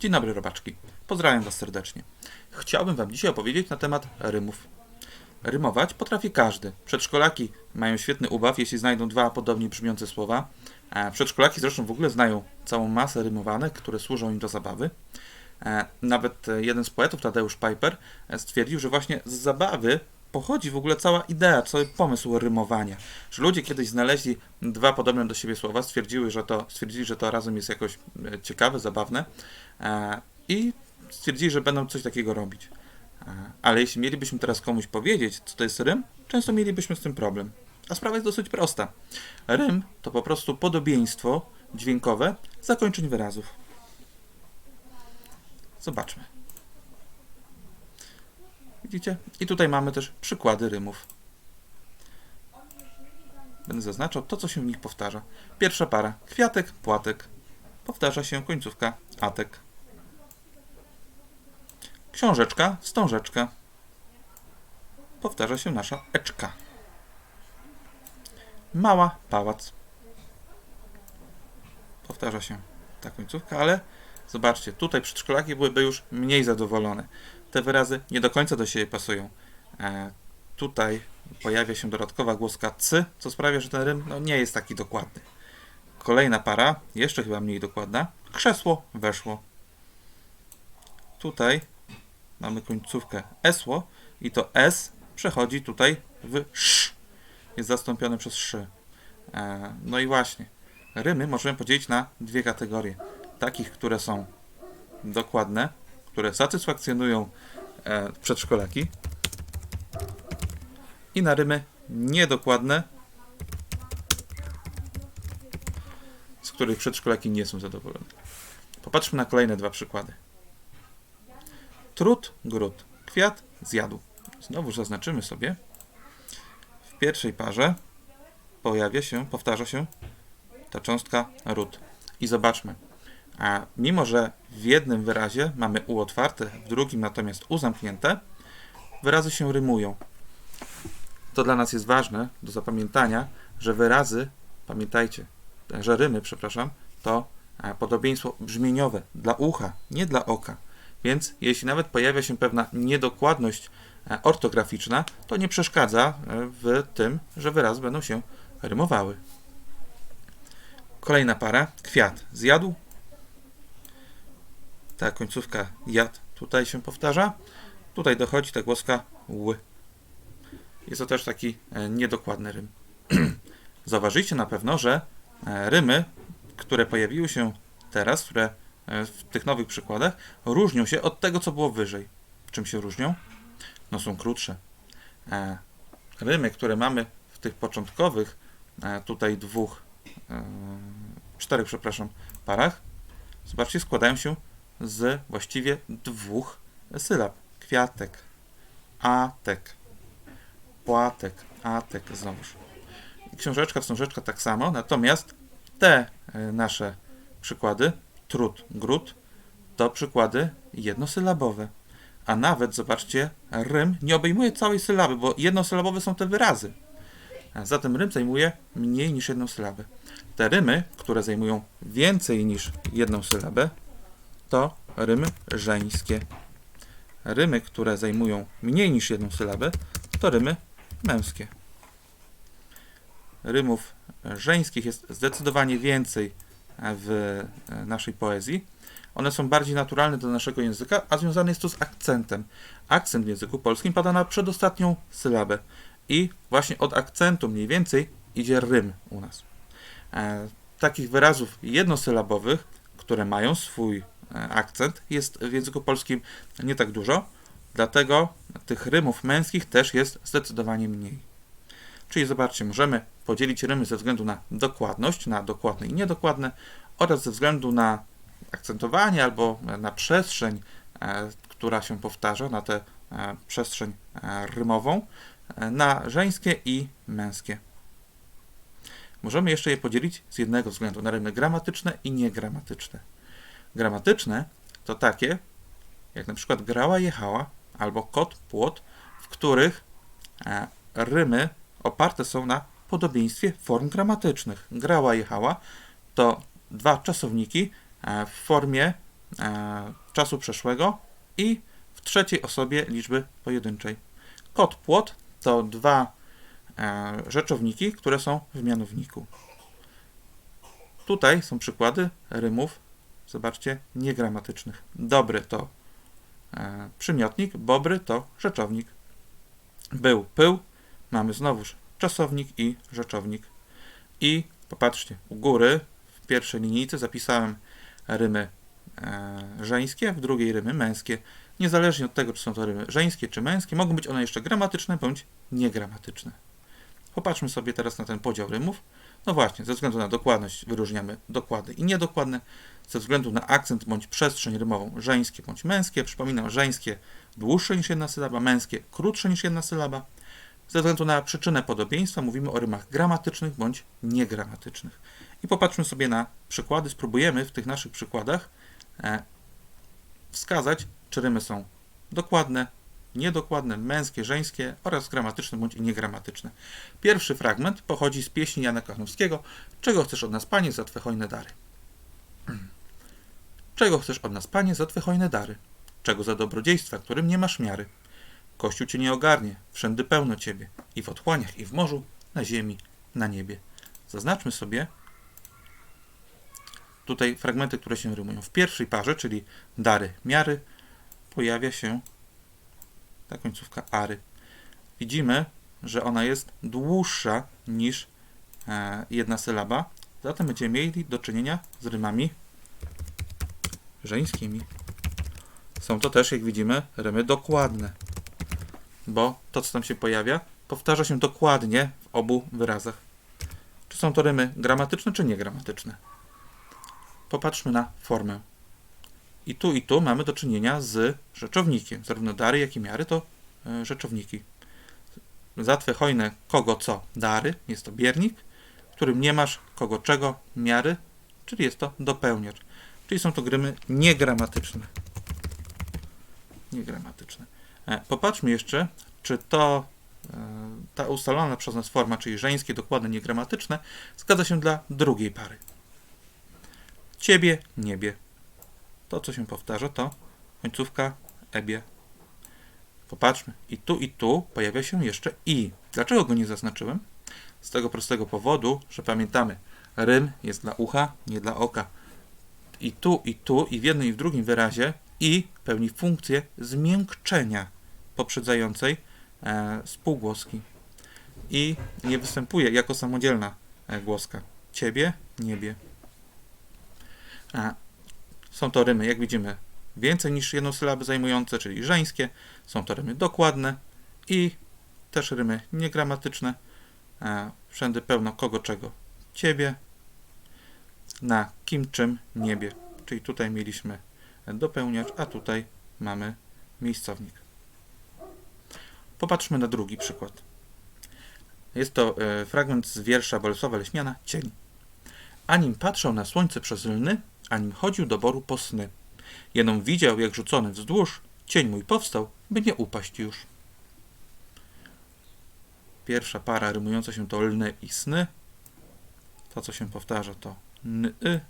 Dzień dobry robaczki. Pozdrawiam Was serdecznie. Chciałbym Wam dzisiaj opowiedzieć na temat rymów. Rymować potrafi każdy. Przedszkolaki mają świetny ubaw, jeśli znajdą dwa podobnie brzmiące słowa. E, Przedszkolaki zresztą w ogóle znają całą masę rymowanek, które służą im do zabawy. E, Nawet jeden z poetów, Tadeusz Piper, e, stwierdził, że właśnie z zabawy pochodzi w ogóle cała idea, cały pomysł rymowania. Że ludzie kiedyś znaleźli dwa podobne do siebie słowa, stwierdziły, że to, stwierdzili, że to razem jest jakoś ciekawe, zabawne i stwierdzili, że będą coś takiego robić. E, Ale jeśli mielibyśmy teraz komuś powiedzieć, co to jest rym, często mielibyśmy z tym problem. A sprawa jest dosyć prosta. Rym to po prostu podobieństwo dźwiękowe zakończeń wyrazów. Zobaczmy. Widzicie? I tutaj mamy też przykłady rymów. Będę zaznaczał to, co się w nich powtarza. Pierwsza para. Kwiatek, płatek. Powtarza się końcówka atek. Książeczka, wstążeczka. Powtarza się nasza eczka. Mała, pałac. Powtarza się ta końcówka, ale zobaczcie, tutaj przedszkolaki byłyby już mniej zadowolone. Te wyrazy nie do końca do siebie pasują. E, tutaj pojawia się dodatkowa głoska cy, co sprawia, że ten rym no, nie jest taki dokładny. Kolejna para, jeszcze chyba mniej dokładna. Krzesło, weszło. Tutaj mamy końcówkę esło i to s przechodzi tutaj w sz. Jest zastąpione przez szy. E, no i właśnie, rymy możemy podzielić na dwie kategorie. Takich, które są dokładne, które satysfakcjonują e, przedszkolaki i na rymy niedokładne, z których przedszkolaki nie są zadowolone. Popatrzmy na kolejne dwa przykłady. Trud, gród, kwiat, zjadł. Znowu zaznaczymy sobie. W pierwszej parze pojawia się, powtarza się ta cząstka ród. I zobaczmy. A mimo, że w jednym wyrazie mamy u otwarte, w drugim natomiast u zamknięte, wyrazy się rymują. To dla nas jest ważne do zapamiętania, że wyrazy, pamiętajcie, że rymy, przepraszam, to e, podobieństwo brzmieniowe dla ucha, nie dla oka. Więc jeśli nawet pojawia się pewna niedokładność e, ortograficzna, to nie przeszkadza e, w tym, że wyrazy będą się rymowały. Kolejna para. Kwiat. Zjadł. Ta końcówka jad tutaj się powtarza. Tutaj dochodzi ta głoska ły. Jest to też taki e, niedokładny rym. Zauważycie na pewno, że rymy, które pojawiły się teraz, które w tych nowych przykładach, różnią się od tego, co było wyżej. Czym się różnią? No są krótsze. E, rymy, które mamy w tych początkowych, e, tutaj dwóch, e, czterech, przepraszam, parach, zobaczcie, składają się z właściwie dwóch sylab. Kwiatek, atek, płatek, atek, znowuż. Książeczka, wstążeczka tak samo, natomiast te e, nasze przykłady, trud, gród, to przykłady jednosylabowe. A nawet, zobaczcie, rym nie obejmuje całej sylaby, bo jednosylabowe są te wyrazy. A Zatem rym zajmuje mniej niż jedną sylabę. Te rymy, które zajmują więcej niż jedną sylabę, to rymy żeńskie. Rymy, które zajmują mniej niż jedną sylabę, to rymy męskie. Rymów żeńskich jest zdecydowanie więcej w naszej poezji. One są bardziej naturalne do naszego języka, a związane jest to z akcentem. Akcent w języku polskim pada na przedostatnią sylabę. I właśnie od akcentu mniej więcej idzie rym u nas. E, takich wyrazów jednosylabowych, które mają swój e, akcent, jest w języku polskim nie tak dużo, dlatego tych rymów męskich też jest zdecydowanie mniej. Czyli zobaczcie, możemy podzielić rymy ze względu na dokładność, na dokładne i niedokładne, oraz ze względu na akcentowanie albo na przestrzeń, e, która się powtarza, na tę e, przestrzeń e, rymową, na żeńskie i męskie. Możemy jeszcze je podzielić z jednego względu na rymy gramatyczne i niegramatyczne. Gramatyczne to takie, jak na przykład grała, jechała albo kot, płot, w których rymy oparte są na podobieństwie form gramatycznych. Grała, jechała to dwa czasowniki e, w formie e, czasu przeszłego i w trzeciej osobie liczby pojedynczej. Kot, płot to dwa e, rzeczowniki, które są w mianowniku. Tutaj są przykłady rymów, zobaczcie, niegramatycznych. Dobry to przymiotnik, bobry to rzeczownik. Był, pył, mamy znowuż czasownik i rzeczownik. I popatrzcie, u góry w pierwszej linijce zapisałem rymy e, żeńskie, w drugiej rymy męskie. Niezależnie od tego, czy są to rymy żeńskie czy męskie, mogą być one jeszcze gramatyczne bądź niegramatyczne. Popatrzmy sobie teraz na ten podział rymów. No właśnie, ze względu na dokładność wyróżniamy dokładne i niedokładne. Ze względu na akcent bądź przestrzeń rymową żeńskie bądź męskie. Przypominam, żeńskie dłuższe niż jedna sylaba, męskie krótsze niż jedna sylaba. Ze względu na przyczynę podobieństwa mówimy o rymach gramatycznych bądź niegramatycznych. I popatrzmy sobie na przykłady. Spróbujemy w tych naszych przykładach e, wskazać, czy rymy są dokładne, niedokładne, męskie, żeńskie oraz gramatyczne bądź niegramatyczne. Pierwszy fragment pochodzi z pieśni Jana Kachnowskiego Czego chcesz od nas, Panie, za Twe hojne dary? Czego chcesz od nas, Panie, za Twe hojne dary? Czego za dobrodziejstwa, którym nie masz miary? Kościół Cię nie ogarnie, wszędy pełno Ciebie, i w otchłaniach, i w morzu, na ziemi, na niebie. Zaznaczmy sobie tutaj fragmenty, które się rymują. W pierwszej parze, czyli dary, miary, pojawia się ta końcówka ary. Widzimy, że ona jest dłuższa niż e, jedna sylaba, zatem będziemy mieli do czynienia z rymami żeńskimi. Są to też, jak widzimy, rymy dokładne, bo to, co tam się pojawia, powtarza się dokładnie w obu wyrazach. Czy są to rymy gramatyczne, czy niegramatyczne? Popatrzmy na formę. I tu i tu mamy do czynienia z rzeczownikiem. Zarówno dary, jak i miary to e, rzeczowniki. Za twe hojne kogo co dary jest to biernik, w którym nie masz kogo czego miary, czyli jest to dopełniacz. Czyli są to grymy niegramatyczne. Niegramatyczne. E, Popatrzmy jeszcze, czy to e, ta ustalona przez nas forma, czyli żeńskie, dokładne, niegramatyczne, zgadza się dla drugiej pary. Ciebie, niebie. To, co się powtarza, to końcówka ebie. Popatrzmy. I tu, i tu pojawia się jeszcze i. Dlaczego go nie zaznaczyłem? Z tego prostego powodu, że pamiętamy, rym jest dla ucha, nie dla oka. I tu, i tu, i w jednym, i w drugim wyrazie i pełni funkcję zmiękczenia poprzedzającej e, spółgłoski. I nie występuje jako samodzielna e, głoska. Ciebie, niebie. A są to rymy, jak widzimy, więcej niż jedną sylabę zajmujące, czyli żeńskie. Są to rymy dokładne i też rymy niegramatyczne. Wszędy pełno kogo czego. Ciebie na kim czym niebie. Czyli tutaj mieliśmy dopełniacz, a tutaj mamy miejscownik. Popatrzmy na drugi przykład. Jest to e, fragment z wiersza Bolesława Leśmiana Cień. Anim patrzał na słońce przez lny, anim chodził do boru po sny. Jenom widział, jak rzucony wzdłuż, cień mój powstał, by nie upaść już. Pierwsza para rymująca się to lny i sny. To, co się powtarza, to ny.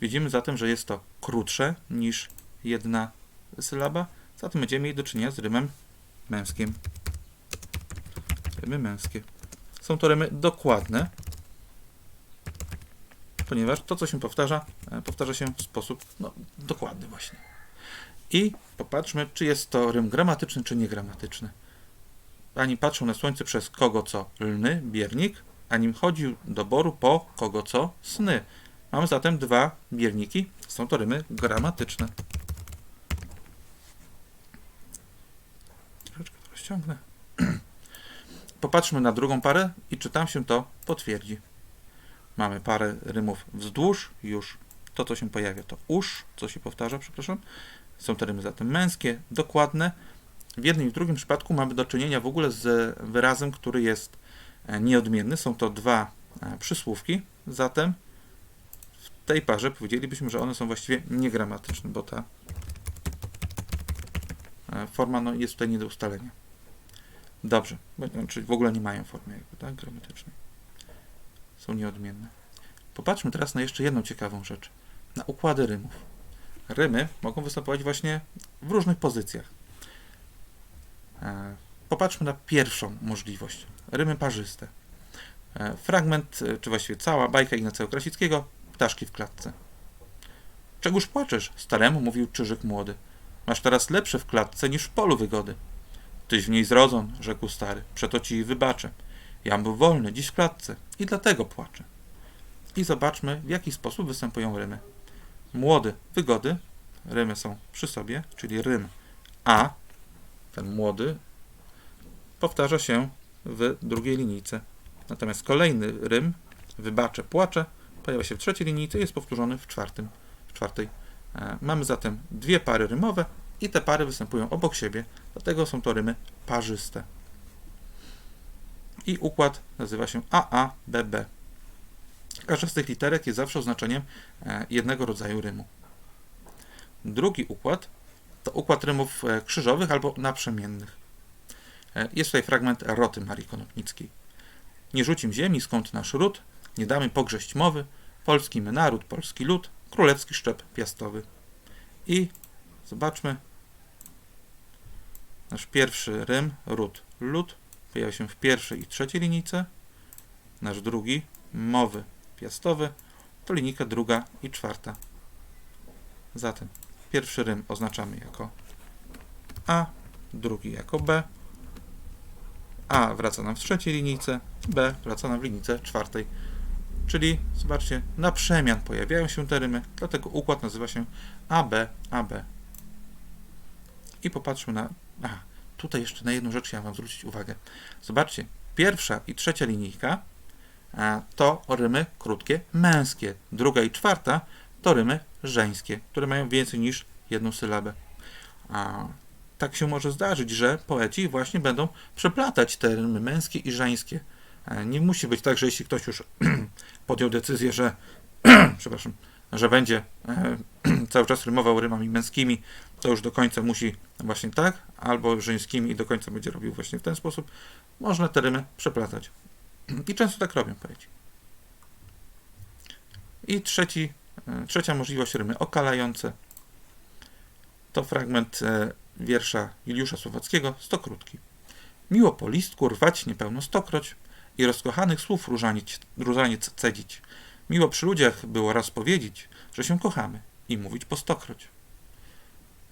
Widzimy zatem, że jest to krótsze niż jedna sylaba, zatem będziemy mieli do czynienia z rymem męskim. Rymy męskie. Są to rymy dokładne, ponieważ to, co się powtarza, e, powtarza się w sposób no, dokładny właśnie. I popatrzmy, czy jest to rym gramatyczny, czy niegramatyczny. Ani patrzył na słońce przez kogo co lny, biernik, anim chodził do boru po kogo co sny. Mamy zatem dwa bierniki, są to rymy gramatyczne. Rozciągnę. Popatrzmy na drugą parę i czy tam się to potwierdzi. Mamy parę rymów wzdłuż, już to, co się pojawia, to usz, co się powtarza, przepraszam. Są to rymy zatem męskie, dokładne. W jednym i w drugim przypadku mamy do czynienia w ogóle z wyrazem, który jest e, nieodmienny. Są to dwa e, przysłówki, zatem w tej parze powiedzielibyśmy, że one są właściwie niegramatyczne, bo ta e, forma no, jest tutaj nie do ustalenia. Dobrze, czyli w ogóle nie mają formy jakby, tak, gramatycznej są nieodmienne. Popatrzmy teraz na jeszcze jedną ciekawą rzecz. Na układy rymów. rymy mogą występować właśnie w różnych pozycjach. E, Popatrzmy na pierwszą możliwość. Rymy parzyste. E, Fragment, e, czy właściwie cała bajka Ignacego Krasickiego, Ptaszki w klatce. Czegóż płaczesz? Staremu mówił Czyżyk młody. Masz teraz lepsze w klatce niż w polu wygody. Tyś w niej zrodzon, rzekł stary, przeto ci wybaczę. Jam był wolny, dziś w klatce i dlatego płaczę. I zobaczmy, w jaki sposób występują rymy. Młody, wygody, rymy są przy sobie, czyli rym A, ten młody, powtarza się w drugiej linijce. Natomiast kolejny rym, wybaczę, płaczę, pojawia się w trzeciej linijce i jest powtórzony w czwartym, w czwartej. E, Mamy zatem dwie pary rymowe i te pary występują obok siebie, dlatego są to rymy parzyste. I układ nazywa się AABB. Każda z tych literek jest zawsze oznaczeniem e, jednego rodzaju rymu. Drugi układ to układ rymów e, krzyżowych albo naprzemiennych. E, Jest tutaj fragment roty Marii Konopnickiej. Nie rzucim ziemi, skąd nasz ród, nie damy pogrześć mowy, polski my naród, polski lud, królewski szczep piastowy. I zobaczmy, nasz pierwszy rym, ród, lud, pojawia się w pierwszej i trzeciej linijce. Nasz drugi, mowy, piastowy, to linijka druga i czwarta. Zatem pierwszy rym oznaczamy jako A, drugi jako B, A wraca nam w trzeciej linijce, B wraca nam w linijce czwartej. Czyli zobaczcie, na przemian pojawiają się te rymy, dlatego układ nazywa się AB, AB. I popatrzmy na. Aha, tutaj jeszcze na jedną rzecz chciałem Wam zwrócić uwagę. Zobaczcie, pierwsza i trzecia linijka to rymy krótkie, męskie. Druga i czwarta to rymy żeńskie, które mają więcej niż jedną sylabę. A, tak się może zdarzyć, że poeci właśnie będą przeplatać te rymy męskie i żeńskie. Nie musi być tak, że jeśli ktoś już podjął decyzję, że przepraszam, że będzie e, cały czas rymował rymami męskimi, to już do końca musi właśnie tak, albo żeńskimi i do końca będzie robił właśnie w ten sposób. Można te rymy przeplatać. I często tak robią poeci. I trzeci, e, trzecia możliwość rymy okalające. To fragment e, wiersza Juliusza Słowackiego, Stokrótki. Miło po listku rwać niepełno stokroć i rozkochanych słów różaniec, różaniec cedzić. Miło przy ludziach było raz powiedzieć, że się kochamy i mówić po stokroć.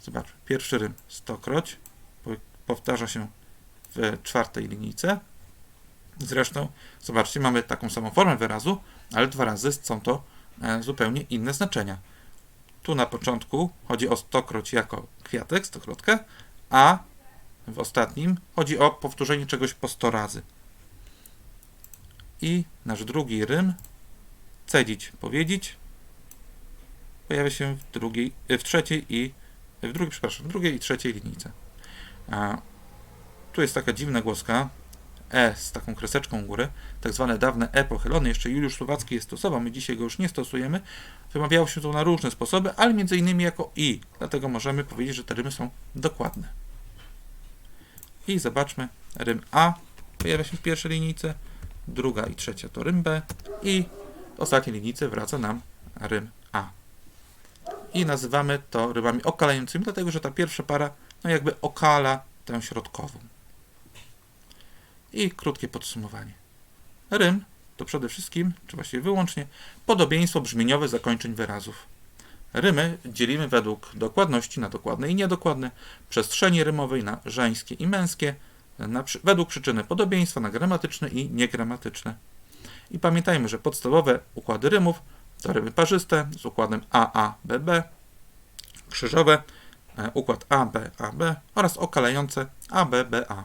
Zobacz, pierwszy rym stokroć po- powtarza się w czwartej linijce. Zresztą, zobaczcie, mamy taką samą formę wyrazu, ale dwa razy są to e, zupełnie inne znaczenia. Tu na początku chodzi o stokroć jako kwiatek, stokrotkę, a w ostatnim chodzi o powtórzenie czegoś po 100 razy. I nasz drugi rym, cedzić, powiedzieć, pojawia się w drugiej, e, w trzeciej i w drugiej, przepraszam, w drugiej i trzeciej linijce. A, tu jest taka dziwna głoska, E z taką kreseczką u góry, tak zwane dawne E pochylone, jeszcze Juliusz Słowacki je stosował, my dzisiaj go już nie stosujemy. Wymawiało się to na różne sposoby, ale między innymi jako I, dlatego możemy powiedzieć, że te rymy są dokładne. I zobaczmy, rym A pojawia się w pierwszej linijce, druga i trzecia to rym B i ostatniej linijce wraca nam rym. I nazywamy to rymami okalającymi, dlatego że ta pierwsza para no jakby okala tę środkową. I krótkie podsumowanie. Rym to przede wszystkim, czy właściwie wyłącznie, podobieństwo brzmieniowe zakończeń wyrazów. Rymy dzielimy według dokładności na dokładne i niedokładne, przestrzeni rymowej na żeńskie i męskie, na, według przyczyny podobieństwa na gramatyczne i niegramatyczne. I pamiętajmy, że podstawowe układy rymów to rymy parzyste z układem AABB, krzyżowe, e, układ ABAB oraz okalające ABBA.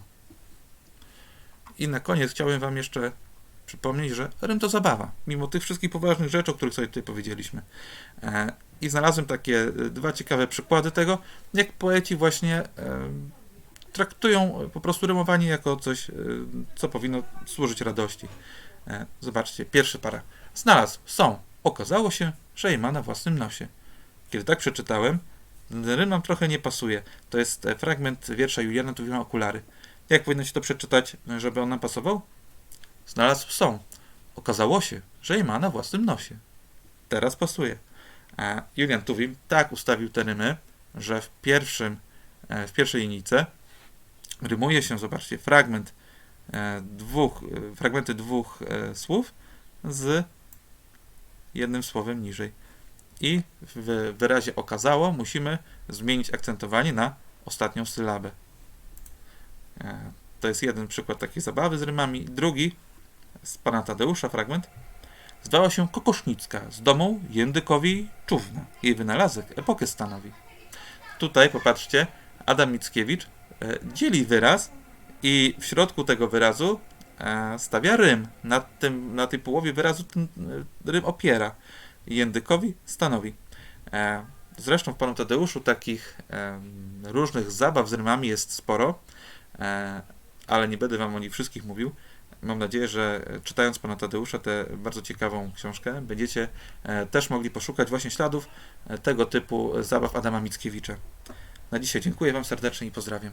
I na koniec chciałbym Wam jeszcze przypomnieć, że rym to zabawa, mimo tych wszystkich poważnych rzeczy, o których sobie tutaj powiedzieliśmy. E, I znalazłem takie e, dwa ciekawe przykłady tego, jak poeci właśnie traktują po prostu rymowanie jako coś, co powinno służyć radości. Zobaczcie, pierwszy para. Znalazł, są. Okazało się, że je ma na własnym nosie. Kiedy tak przeczytałem, rym nam trochę nie pasuje. To jest e, fragment wiersza Juliana Tuwima Okulary. Jak powinno się to przeczytać, żeby on nam pasował? Znalazł są. Okazało się, że je ma na własnym nosie. Teraz pasuje. E, Julian Tuwim tak ustawił te rymy, że w pierwszym, e, w pierwszej linijce rymuje się, zobaczcie, fragment dwóch, fragmenty dwóch słów z jednym słowem niżej. I w wyrazie okazało musimy zmienić akcentowanie na ostatnią sylabę. E, To jest jeden przykład takiej zabawy z rymami. Drugi z pana Tadeusza fragment. Zdała się kokosznicka z domu jędykowi czówna. Jej wynalazek epokę stanowi. Tutaj popatrzcie, Adam Mickiewicz e, dzieli wyraz i w środku tego wyrazu stawia rym. Na, tym, na tej połowie wyrazu ten e, rym opiera. Jędykowi stanowi. E, Zresztą w panu Tadeuszu takich różnych zabaw z rymami jest sporo, e, ale nie będę wam o nich wszystkich mówił. Mam nadzieję, że e, czytając pana Tadeusza tę bardzo ciekawą książkę, będziecie e, też mogli poszukać właśnie śladów e, tego typu zabaw Adama Mickiewicza. Na dzisiaj dziękuję wam serdecznie i pozdrawiam.